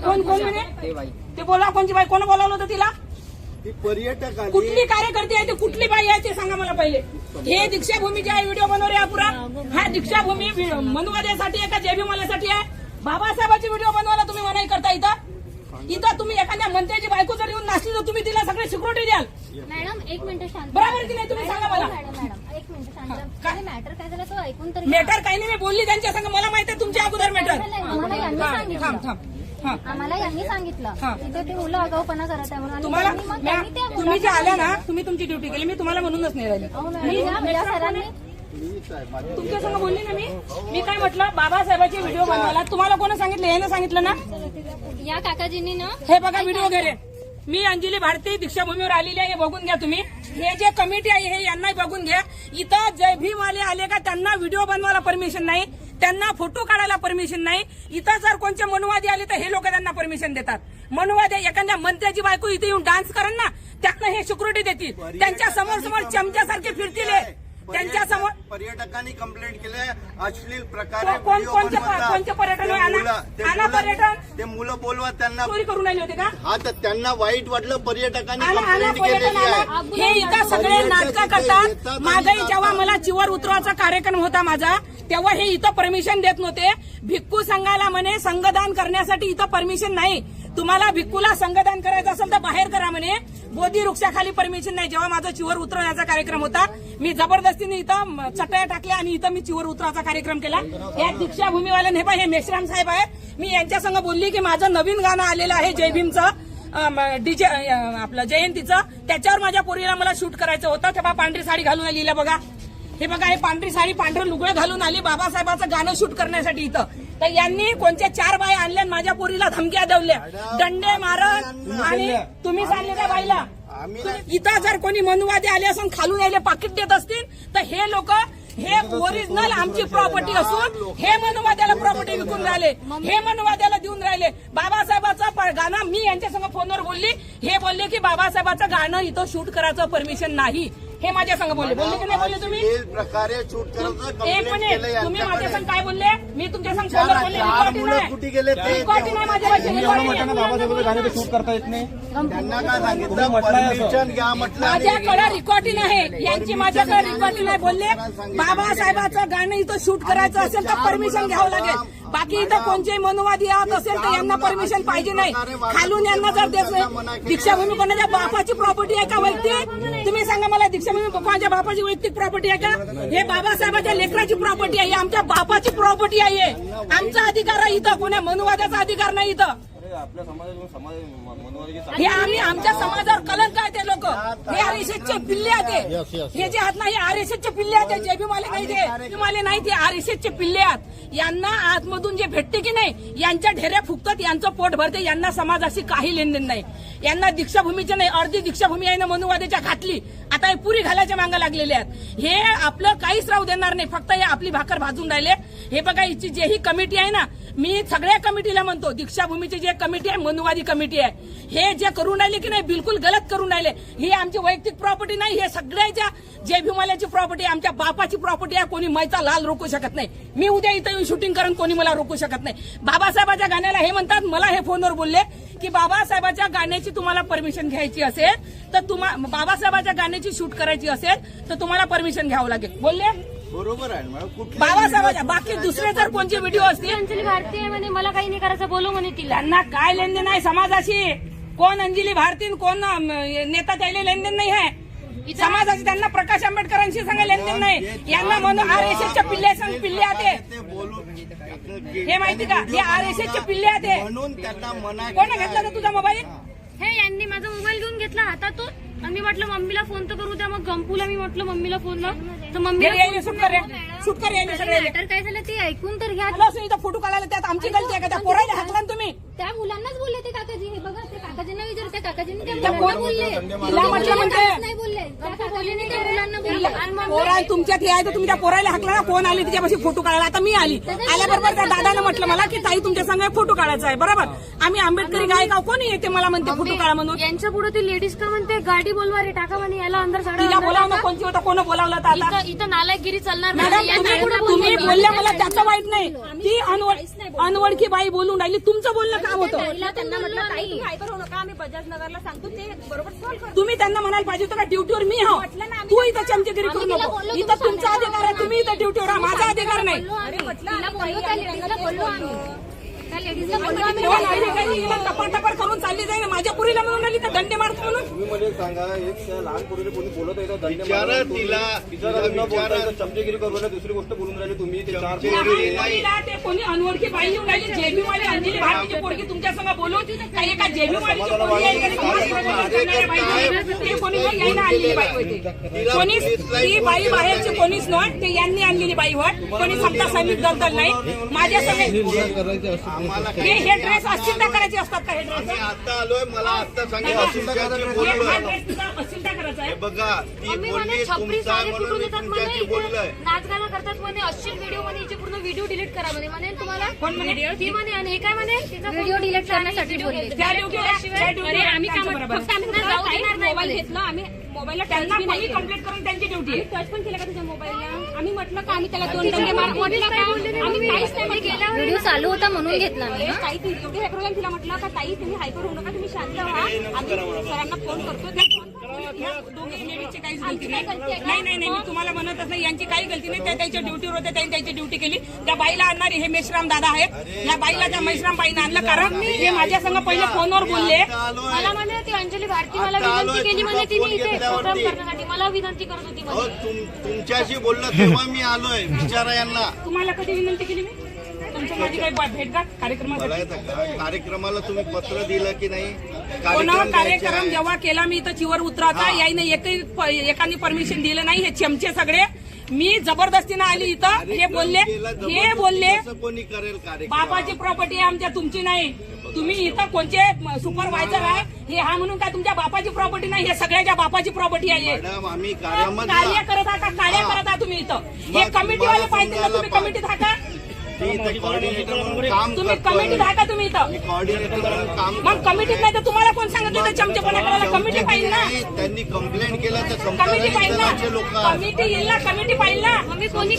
कोण कोण म्हणे ते बोला कोणची बाई? कोण बोलावलं होतं तिला? ती पर्यटक आली. कुठली कार्यकर्ती आहे ते? कुठली बाई आहे ते सांगा मला पहिले. हे दीक्षाभूमी जे आहे व्हिडिओ बनवले हा पुरा. हा दीक्षाभूमी मनुवाद्यासाठी आहे का जयभीमाल्यासाठी आहे? बाबासाहेबांची व्हिडिओ बनवायला तुम्ही मनाई करता इथं? इथं तुम्ही एखाद्या मंत्र्याची बायको जर येऊन नाचली तर तुम्ही तिला सगळे सिक्युरिटी द्याल. मॅडम एक मिनिट शांत बरोबर की नाही तुम्ही सांगा मला. मॅडम मॅडम एक मिनिट शांत काय? आणि मॅटर काय झालं तो ऐकून तरी मेटर काही नाही मी बोलली त्यांच्या संग. मला माहिती आहे तुमच्या अगोदर मेटर आम्हाला यांनी सांगितलं. थांब हा. आम्हाला यांनी सांगितलं. हा. तिथे ते मुलं आगाऊपणा करत आहे म्हणून. आणि तुम्हाला त्यांनी मग मॅम, त्यांनी त्या तुम्ही जे आल्या ना तुम्ही तुमची ड्युटी केली. मी तुम्हाला म्हणूनच नाही राहिली. या- सरांनी माझी तुमच्या संग बोलली ना मी? मी काय म्हटलं बाबासाहेबांचे व्हिडिओ बनवायला. तुम्हाला कोण सांगितलं? हे ना सांगितलं ना? या काकाजींनी ना हे बघा व्हिडिओ वगैरे. मी अंजली भारती दीक्षाभूमीवर आलेली आहे हे बघून घ्या तुम्ही. हे जे कमिटी आहे हे यांनाही बघून घ्या. इथं जय भीम आले आले का त्यांना व्हिडिओ बनवायला परमिशन नाही. त्यांना फोटो काढायला परमिशन नाही. इथं जर कोणते मनुवादी आले तर हे लोक त्यांना परमिशन देतात. मनुवादी एखाद्या मंत्र्याची बायको इथे येऊन डान्स करण ना त्यांना हे सिक्युरिटी देतील. त्यांच्यासमोर समोर चमच्यासारखे फिरतील. त्यांच्यासमोर पर्यटकांनी कंप्लेंट केले अश्लील प्रकारे कोण- कोणते पर्यटन? आणा- पर्यटन. ते मुलं बोलवा त्यांना चोरी करून राहिले होते का? हा तर त्यांना वाईट वाटलं. पर्यटकांनी आला आला कंप्लेंट केलेली आला. आहे. हे इथं सगळे नाटकं करतात. मागही जेव्हा मला चिवर उतरवाचा कार्यक्रम होता माझा तेव्हा हे इथं परमिशन देत नव्हते. भिक्खू संघाला म्हणे संघदान करण्यासाठी इथं परमिशन नाही. तुम्हाला भिक्खूला संघदान करायचं असेल तर बाहेर करा म्हणे. बोधी वृक्षाखाली परमिशन नाही. जेव्हा माझा चिवर उतरवण्याचा कार्यक्रम होता मी जबरदस्तीने इथं चटया टाकल्या आणि इथं मी चिवर उतराचा कार्यक्रम केला. या दीक्षाभूमीवाले हे पहा, हे मेश्राम साहेब आहेत. मी यांच्यासंग बोलली की माझं नवीन गाणं आलेलं आहे जय भीमचं. डीजे आपलं जयंतीचं. त्याच्यावर माझ्या पोरीला मला शूट करायचं होतं. तेव्हा पांढरी साडी घालून आली बघा. हे बघा हे पांढरी साडी पांढरं लुगडं घालून आली बाबासाहेबाचं गाणं शूट करण्यासाठी इथं. तर यांनी कोणत्या चार बाया आणल्या आणि माझ्या पोरीला धमक्या देवल्या. दंडे मारत आणि तुम्ही सांगले त्या बाईला. आम्ही इथं जर कोणी मनुवादी आले असून खालून यायले पाकिट देत असतील तर हे लोक हे ओरिजिनल आमची प्रॉपर्टी असून हे मनुवाद्याला प्रॉपर्टी विकून राहिले. हे मनुवाद्याला देऊन राहिले. बाबासाहेबाचं प- गाणं मी यांच्या संग फोनवर बोलली. हे बोलले की बाबासाहेबाचं गाणं इथं शूट करायचं परमिशन नाही. हे माझ्या संग बोलले. बोलले की नाही बोलले तुम्ही? प्रकारे शूट करायचं एक मिनिट केलं तुम्ही माझ्या संग काय बोलले? मी तुमच्या संग फोनवर बोलले. कुठे गेले ते माझ्या पाशी, गाणे शूट करता येत नाही. त्यांना काय सांगितलं. परमिशन घ्या म्हटलं माझ्याकडे रेकॉर्डिंग आहे. यांची माझ्याकडे रेकॉर्डिंग आहे बोलले. बाबासाहेबाचं गाणं इथं शूट करायचं असेल तर परमिशन घ्यावं लागेल. बाकी इथं कोणते मनुवादी आहात असेल तर यांना परमिशन पाहिजे नाही. खालून यांना जर देत नाही दीक्षाभूमी कोणाच्या बापाची प्रॉपर्टी आहे का वैयक्तिक? तुम्ही सांगा मला दीक्षाभूमी कोणाच्या बापाची वैयक्तिक प्रॉपर्टी आहे का? हे बाबासाहेबाच्या लेकराची प्रॉपर्टी आहे ही आमच्या बापाची प्रॉपर्टी आहे. आमचा अधिकार आहे इथं कोण्या मनुवाद्याचा अधिकार नाही इथं. आपल्या समाजात समाज हे आम्ही आमच्या समाजावर कलंक आहे ते लोक. हे आरएसएसचे पिल्ले आहेत हे जे आहेत ना हे आरएसएसचे पिल्ले आहेत हे जयभीमाले नाही ते. भीमाले नाही ते आरएसएसचे पिल्ले आहेत. यांना आतमधून जे भेटते की नाही यांच्या ढेऱ्या फुकतात यांचं पोट भरते यांना समाजाशी काही लेनदेन नाही. यांना दीक्षाभूमीचे नाही अर्धी दीक्षाभूमी आहे ना मनुवाद्याच्या घातली. आता हे पुरी घालायच्या मागं लागलेले आहेत. हे आपलं काहीच राहू देणार नाही. फक्त हे आपली भाकर भाजून राहिले. हे बघा हिची जे ही कमिटी आहे ना मी सगळ्या कमिटीला म्हणतो दीक्षाभूमीची जे कमिटी आहे मनुवादी कमिटी आहे. हे जे करून राहिले की नाही बिलकुल गलत करून राहिले. ही आमची वैयक्तिक प्रॉपर्टी नाही हे सगळ्याच्या जे भीमाल्याची प्रॉपर्टी आमच्या बापाची प्रॉपर्टी आहे कोणी मैचा लाल रोखू शकत नाही. मी उद्या इथं येऊन शूटिंग करून कोणी मला रोखू शकत नाही. बाबासाहेबाच्या गाण्याला हे म्हणतात मला हे फोनवर बोलले की बाबासाहेबाच्या गाण्याची तुम्हाला परमिशन घ्यायची असेल तर तुम्हाला बाबासाहेबाच्या गाण्याची शूट करायची असेल तर तुम्हाला परमिशन घ्यावं लागेल. बोलले? बरोबर आहे. मॅडम कुठली बाबासाहेबाच्या बाकी दुसरे जर कोणते व्हिडिओ असतील? अंजली भारती आहे म्हणे मला काही नाही करायचं बोलू म्हणे तिला. त्यांना काय लेनदेन आहे समाजाशी? कोण अंजली भारतीन कोण अं, नेता त्याला लेनदेन नाही आहे. समाजाची त्यांना प्रकाश आंबेडकरांशी सांगा लेनदेन नाही. यांना म्हणून आर एस एसच्या पिल्ले सांग पिल्ले आते. ते बोलून हे माहिती का? हे आर एस एसचे पिल्ले आते. म्हणून त्यांना मना कोण घेतला तुझा मोबाईल हे यांनी माझा मोबाईल घेऊन घेतला हातातून. आणि मी म्हटलं मम्मीला फोन तर करू द्या. मग गंपूला मी म्हटलं मम्मीला फोन लाव. तर मम्मीला यायले शूट कर रे शूट कर यायले सगळे मॅटर काय झालं ते ऐकून तर घ्या. आलो इथं फोटो काढायला त्यात आमची गलती आहे का? त्या पोरायला हाकला ना तुम्ही. त्या मुलांनाच बोलले ते काकाजी. हे बघा ते काकाजींना विचार त्या काकाजींनी त्या मुलांना बोलले. तिला म्हटलं म्हणते पोरा तुमच्यात हे आहे तर तुम्ही त्या पोराला हाकला ना. कोण आली तिच्यापाशी फोटो काढायला? आता मी आली. आल्याबरोबर त्या दादानं म्हटलं मला की ताई तुमच्या संग फोटो काढायचा आहे. बरोबर? आम्ही आंबेडकरी गायकाव कोणी येते मला म्हणते फोटो काढा म्हणून? यांच्या पुढे ती लेडीज का म्हणते? गाडी बोलवा रे टाका म्हणे याला अंदर तिला सगळं बोलावं ना कोणती होतं? कोण बोलावलं तर आता? इथं इथं नालायकगिरी चालणार मॅडम नाही यांच्या तुम्ही पुढे तुम्ही बोलली. बोलल्या मला त्याचं वाईट नाही. ती अनवळ अनवळखी बाई बोलून राहिली. तुमचं बोलणं काम होतं. तिला त्यांना म्हटलं ताई नाही. तुम्ही हायपर होऊ नका आम्ही बजाज नगरला सांगतो ते बरोबर सॉल्व्ह तुम्ही त्यांना म्हणायला पाहिजे होतं का? ड्युटीवर मी हो तू इथं चमचेगिरी करू नको. इथं तुमचा अधिकार आहे तुम्ही इथं ड्युटीवर हा माझा अधिकार नाही. करून चालली जाईल. माझ्या पुरीला म्हणून राहिली तर दंडे मारतो म्हणून. तुम्ही मला एक सांगा एक त्या लहान पोरीला कोणी बोलत आहे का? दंडे विचारा मारा, तुम्ही- तिला, तिचं तिला लग्न बोलताय विचारा. तर चमचेगिरी करू राहिले दुसरी गोष्ट बोलून राहिली तुम्ही. ते चार चमचेगिरी लहान मुलीला ते कोणी अनोळखी बाई येऊन राहिली जेबी वाली अंजली भारतीची पोरगी तुमच्या संग बोलून काही एका जेबी वालीची पोरगी आहे का समाजसेवा करणाऱ्या बाई आहे. ते कोणी नाही यायला आणलेली बाई होती. कोणीच ती बाई बाहेरची कोणीच नाही ते यांनी आणलेली बाई होय कोणी समजा सैनिक दलदल नाही. माझ्या सगळे हे हे ड्रेस अश्चिंता करायचे असतात का हे ड्रेस आता आलोय मला आता सांगितलं बोललोय अश्चिंता करायचा हे आहे. बघा ती मम्मी म्हणे बोलली छपरी तुमचा म्हणून कुठून मी येतात म्हणे तुमच्याशी इथे बोललोय. नाच गाणं करतात म्हणे अश्लील व्हिडिओ म्हणे हिचे पूर्ण व्हिडिओ डिलीट करा म्हणे. म्हणे तुम्हाला? कोण म्हणे? ती म्हणे आणि हे काय म्हणे? व्हिडिओ डिलीट करण्यासाठी बोलले. त्या ड्युटीला त्या ड्युटीला आम्ही काय त्यांच्या बरोबर. फक्त आम्ही जाऊ देणार नाही मोबाईल म्हणे. घेतला आम्ही. मोबाईलला त्यांना टच बी नाही कोणी केलं. कंप्लेंट करून त्यांची ड्युटी आहे. टच पण केलं का तुझ्या मोबाईलला आम्ही म्हटलं का आम्ही त्याला दोन टक्के मार्क म्हटलं का? आम्ही काहीच नाही. म्हटलं. व्हिडिओ चालू होता म्हणून घेतला मी अरे, ताई ती एवढी हायपर तिला म्हटलं का? ताई तुम्ही हायपर होऊ नका तुम्ही शांत व्हा. आम्ही सरांना फोन करतो. त्या फोन या दोघी लेडीजची काहीच गलती नाही. नाही नाही नाही. मी तुम्हाला म्हणतच नाही. यांची काही गलती नाही. त्या त्यांच्या ड्युटीवर होत्या त्यांनी त्यांची ड्युटी केली. त्या बाईला आणणारे हे मेश्राम दादा आहेत. या बाईला त्या मेश्राम बाईनं आणलं कारण हे माझ्या संग पहिले फोनवर बोलले. मला म्हणे ती अंजली भारती मला विनंती केली म्हणे तुमचा तिने इथे. प्रोग्राम करण्यासाठी. मला विनंती करत होती अहो म्हणे तुम- तुमच्याशी बोललो तेव्हा मी आलोय विचारा यांना. तुम्हाला कधी विनंती केली मी? तुमचं माझी काही भेट का कार्यक्रमासाठी? मला येतं का? कार्यक्रमाला तुम्ही पत्र दिलं की नाही? कोणावर कार्यक्रम द्यायचे कार्यक्रम आहे. जेव्हा केला मी तर चिवर उतराचा याईने एकही प- एकाने परमिशन दिलं नाही हे चमचे सगळे. मी जबरदस्तीनं आली इथं हे कार्यक्रम बोलले केला हे जबरदस्ती बोलले कसं कोणी करेल कार्यक्रम बाबाची प्रॉपर्टी आहे आमच्या तुमची नाही. तुम्ही इथं कोणते सुपरवायझर आहे? हे हा म्हणून काय तुमच्या बापाची प्रॉपर्टी नाही? हे सगळ्याच्या बापाची प्रॉपर्टी आहे आम्ही कार्य करत आहात का? कार्य. करत आहात तुम्ही इथं. हे कमिटीवाले पाहिजे ना तुम्ही समजायला कमिटीत आहात का ती इथं coordinator म्हणून काम तुम्ही करतोय. कमिटीत आहात का तुम्ही इथं. मी coordinator म्हणून काम मग कमिटीत नाही तर तुम्हाला कोण सांगितलं होतं? चमचेपणा करायला कमिटी पाहिजे ना. त्यांनी कंप्लेंट केलं तर कमिटी पाहिजे ना. कमिटी येईल ना कमिटी पाहिजे ना. कोणी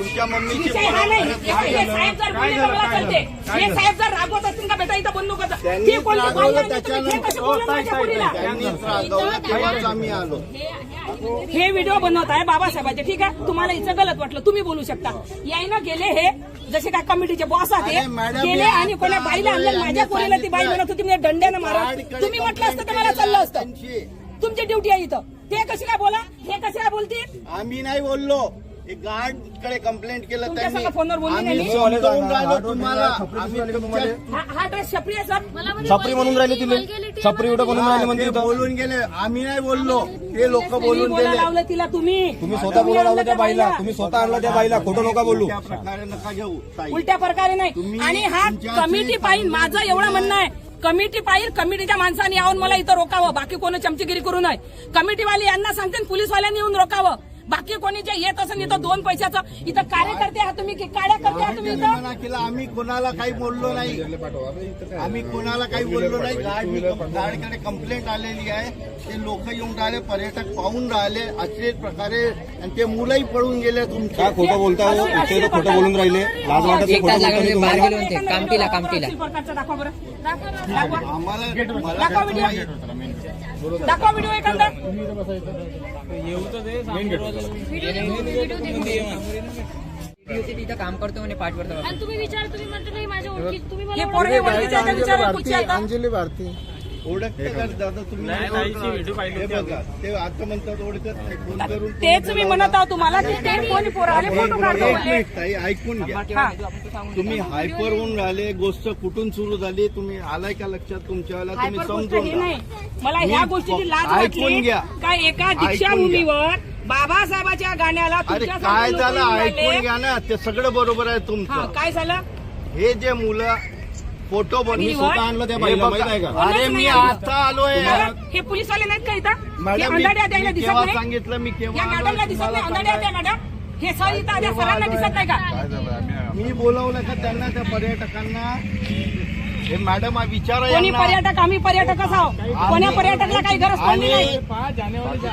तुमच्या मम्मीची विषय हा नाही. हे साहेब जर बोलले तर मला चालते. हे साहेब जर रागवत असतील का बेटा इथं बंदूक होतं ती तुम्ही हे कसे बोलत माझ्या पोरीला? त्यांनीच रागवलं. तेव्हाच आम्ही आलो. हे व्हिडिओ बनवत आहे बाबासाहेबाचे ठीक आहे? तुम्हाला इथं गलत वाटलं तुम्ही बोलू शकता. यायनं गेले हे जसे काय कमिटीचे बॉस अरे आहेत मॅडम, गेले मी आणि कोणा बाईला आणलं आलोय, माझ्या यांनी पोरीला ती बाई सांगितलं. म्हणत होती म्हणजे दंड्यानं मारा तुम्ही म्हटलं असतं तर मला चाललं असतं. त्यांची. तुमची ड्युटी आहे इथं. ते कशी काय बोला? हे कसे काय बोलतील? आम्ही नाही बोललो. गार्डकडे कंप्लेंट केलं त्यांनी फोनवर बोलली आम्ही नाही मी? समजावून राहिलो तुम्हाला. आम्ही तुमच्या- हा हा ड्रेस छपरी आहे सर. मला म्हणे छपरी म्हणून राहिली वल्गॅरिटी छपरी उडं म्हणून राहिली ते इथं. बोलून गेले. आम्ही नाही बोललो. ते लोक तुम्ही बोलून गेले. लावलं तिला तुम्ही. तुम्ही स्वतः बोलायला लावलं त्या बाईला. तुम्ही स्वतः आणलं त्या बाईला. खोटं नका बोलू. त्या प्रकारे नका घेऊ ताई. उलट्या प्रकारे नाही. तुम्ही आणि हा तुमच्या कमिटी जे पाहिजे माझं एवढं म्हणणं आहे. कमिटी पाहिजे कमिटीच्या माणसाने येऊन मला इथं रोकावं. बाकी कोणी चमचेगिरी करू नये. कमिटीवाले यांना सांगते पोलीसवाल्यांनी येऊन रोकावं. बाकी कोणी जे येत असेल इथं दोन पैशाचं इथं कार्यकर्ते आहात तुम्ही की कार्यकर्ते आहात तुम्ही इथं? मना केलं आम्ही कोणाला काही बोललो नाही. आम्ही कोणाला काही बोललो नाही. गार्ड गार्डकडे कंप्लेंट आलेली आहे. ते लोक येऊन राहिले पर्यटक पाहून राहिले. असे प्रकारे आणि ते मुलंही पळून गेले तुमचे. काय खोटं बोलता हो इथे तर खोटं बोलून राहिले. लाज वाटत नाही एक तास खोटं लागला मी बोलताना बाहेर तुम्हाला. गेलो होते कामटीला कामटीला प्रकारचा दाखवा बरं आम्हाला मला दाखवा व्हिडिओ दाखवा व्हिडिओ एखादा. तिथं काम करतो म्हणे आणि तुम्ही विचार तुम्ही म्हणता नाही माझ्या ओळखी तुम्ही मला हे पोरगे वडीलचे आहे का विचारा पुढचे आता. अंजली भारती. हे तेच मी म्हणत आहोत तुम्हाला की ते कोणी पोराले फोटो काढतो एक बोलले. मिनिट ताई ऐकून घ्या. तुम्ही हायपर होऊन राहिले गोष्ट कुठून सुरू झाली तुम्ही आलाय का लक्षात तुमच्या वेळेला? तुम्ही समजून मला ह्या गोष्टीची लाज वाटली. घ्या. का एका दीक्षाभूमीवर बाबासाहेबाच्या गाण्याला काय झालं? ऐकून. घ्या ना ते सगळं बरोबर आहे हा तुमचं. काय झालं? हे जे मुलं फोटो बनवून स्वतः आणलं त्या बाईला. माहीत आहे का? अरे मी. आता आलोय. हे पोलीसवाले नाहीत का इथं? हे मॅडम मी- अंधाड्या द्यायला मी दिसत केव्हा नाही? सांगितलं मी या केव्हा मॅडमला आलोय? दिसत नाही तुम्हाला अंधाड्या द्या सांगायला? मॅडम? हे सर इथं आल्या सरांना दिसत नाही का? मी बोलवलं का त्यांना त्या पर्यटकांना? हे मॅडम हा विचारा कोणी यांना. पर्यटक आम्ही पर्यटकच आहोत. कोण्या पर्यटकला काही गरज पडली नाही.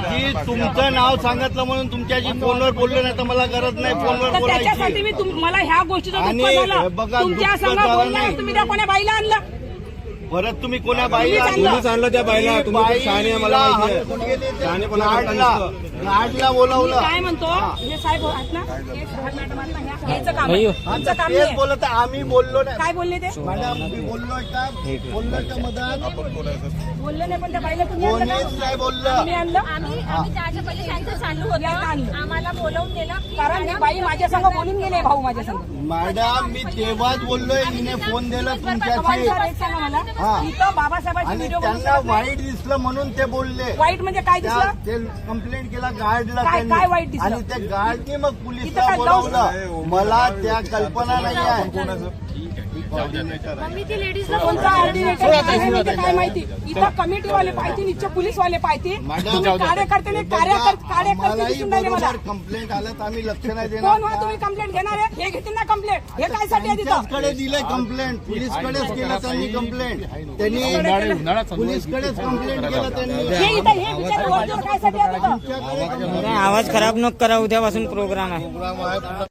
जी तुमचं नाव सांगितलं म्हणून तुमच्याशी फोनवर बोललो नाही तर मला गरज नाही फोनवर तर त्याच्यासाठी मी तुम- मला ह्या गोष्टीचं दुःख आणि हे झालं बघा, तुमच्या दुःख झालं नाही. तुम्ही त्या कोण्या बाईला आणलं? परत तुम्ही कोण्या बाईला तुम्हीच आणलं. त्या बाईला. तुम्ही खूप शहाणे आहे, मला माहिती आहे. शहाणेपणा करता नुसतं. बोलावलं. काय म्हणतो हे. साहेब आहेत ना हे साहेब मॅडम आहेत ना, ह्या- ह्याचं काम आहे. आमचं काम तेच बोलत आहे, आम्ही बोललो नाही. काय बोलले ते? मॅडम मी बोललोय का? बोललोय का मदत? बोलले नाही पण त्या बाईला तुम्ही आणलं कोणीच का? नाही बोललं. तुम्ही आणलं. आम्ही आम्ही त्याच्या पहिले त्यांचं चालू यात आणलं. होतं आम्हाला बोलवून नेलं की कारण ही बाई माझ्या संग बोलून गेले भाऊ माझ्या संग. मॅडम मी तेव्हाच बोललोय हिने फोन दिला तुमच्याशी. हा. बाबासाहेबांची आणि त्यांना वाईट दिसलं म्हणून ते बोलले. वाईट म्हणजे काय त्या- दिसलं? ते कंप्लेंट केला गार्डला काय- त्यांनी. काय वाईट दिसलं? आणि त्या गार्डने मग इथं पोलिसला काय बोलावलं. मला त्या कल्पना नाही आहे मम्मी ती लेडीजला फोन कोणता ऑर्डिनेटर आहे? काय माहिती? इथं कमिटीवाले पाहिजे इथं पोलीसवाले पाहिजे. मॅडम तुम्ही कार्यकर्ते नाही, कार्यकर्ते कार्यकर्ते आम्हालाही दिसून राहिले मला. बरोबर कंप्लेंट आलं तर आम्ही लक्ष नाही कोण देणार तुम्ही कंप्लेंट घेणार आहे? हे घेतील ना कंप्लेंट हे काय साठी आहे तिथं? त्यांच्याचकडे दिलंय कंप्लेंट पोलीसकडेच केलं त्यांनी कंप्लेंट त्यांनी पोलीसकडेच कंप्लेंट केलं त्यांनी. हे हे आवाज खराब नको करा उद्यापासून प्रोग्राम आहे. प्रोग्राम आहे.